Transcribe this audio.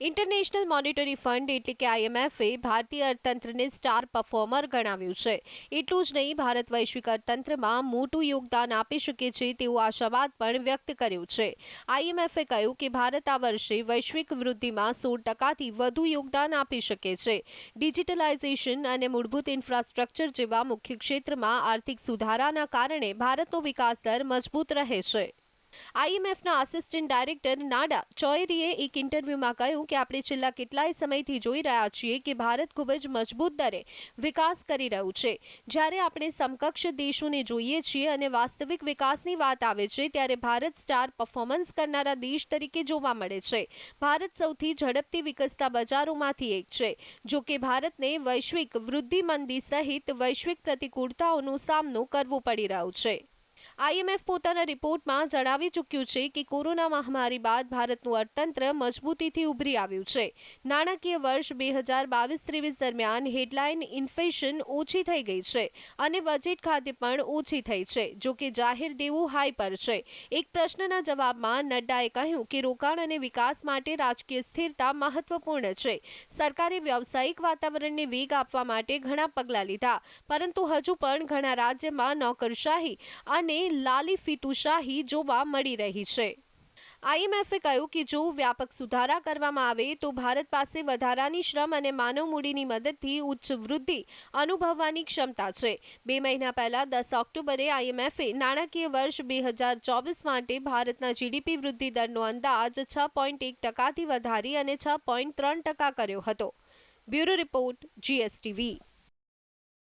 International monetary fund એટલે કે આઈએમએફએ ભારતીય અર્થતંત્રને સ્ટાર પરફોર્મર ગણાવ્યું છે. એટલું જ નહીં, ભારત વૈશ્વિક અર્થતંત્રમાં મોટું યોગદાન આપી શકે છે તેવો આશાવાદ પણ વ્યક્ત કર્યો છે. આઈએમએફે કહ્યું કે ભારત આ વર્ષે વૈશ્વિક વૃદ્ધિમાં સોળ ટકાથી વધુ યોગદાન આપી શકે છે. ડિજિટલાઇઝેશન અને મૂળભૂત ઇન્ફ્રાસ્ટ્રક્ચર જેવા મુખ્ય ક્ષેત્રમાં આર્થિક સુધારાના કારણે ભારતનો વિકાસ દર મજબૂત રહે છે. આઈએમએફના આસિસ્ટન્ટ ડાયરેક્ટર નાડા ચોયરીએ એક ઇન્ટરવ્યુમાં કહ્યું કે, આપણે છેલ્લા કેટલાય સમયથી જોઈ રહ્યા છીએ કે ભારત ખૂબ જ મજબૂત દરે વિકાસ કરી રહ્યું છે. જ્યારે આપણે સમકક્ષ દેશોને જોઈએ છીએ અને વાસ્તવિક વિકાસની વાત આવે છે, ત્યારે ભારત સ્ટાર પરફોર્મન્સ કરનારા દેશ તરીકે જોવા મળે છે. ભારત સૌથી ઝડપથી વિકસતા બજારોમાંથી એક છે. જો કે ભારતને વૈશ્વિક વૃદ્ધિ મંદી સહિત વૈશ્વિક પ્રતિકૂળતાઓનો સામનો કરવો પડી રહ્યો છે. આઈએમએફ પોતાના રિપોર્ટમાં જણાવી ચૂક્યું છે કે કોરોના મહામારી બાદ ભારતનું અર્થતંત્ર મજબૂતીથી ઉભરી આવ્યું છે. નાણાકીય વર્ષ બે હજાર બાવીસ ત્રેવીસ દરમિયાન હેડલાઇન ઇન્ફ્લેશન ઓછી થઈ ગઈ છે અને બજેટ ખાતે પણ ઓછી થઈ છે, જો કે જાહેર દેવું હાઈ પર છે. એક પ્રશ્નના જવાબમાં નડ્ડાએ કહ્યું કે રોકાણ અને વિકાસ માટે રાજકીય સ્થિરતા મહત્વપૂર્ણ છે. સરકારે વ્યવસાયિક વાતાવરણને વેગ આપવા માટે ઘણા પગલાં લીધા, પરંતુ હજુ પણ ઘણા રાજ્યમાં નોકરશાહી અને લાલી ફીતુશાહી જોવા મળી રહી છે. આઈએમએફે કહ્યું કે જો વ્યાપક સુધારા કરવામાં આવે તો ભારત પાસે વધારાની શ્રમ અને માનવ મૂડીની મદદથી ઉચ્ચ વૃદ્ધિ અનુભવવાની ક્ષમતા છે. બે મહિના પહેલા દસ ઓક્ટોબરે આઈએમએફે નાણાકીય વર્ષ બે હજાર ચોવીસ માટે ભારતના જીડીપી વૃદ્ધિ દરનો અંદાજ છ પોઈન્ટ એક ટકાથી વધારી અને છ પોઈન્ટ ત્રણ ટકા કર્યો હતો. Bureau report, GSTV.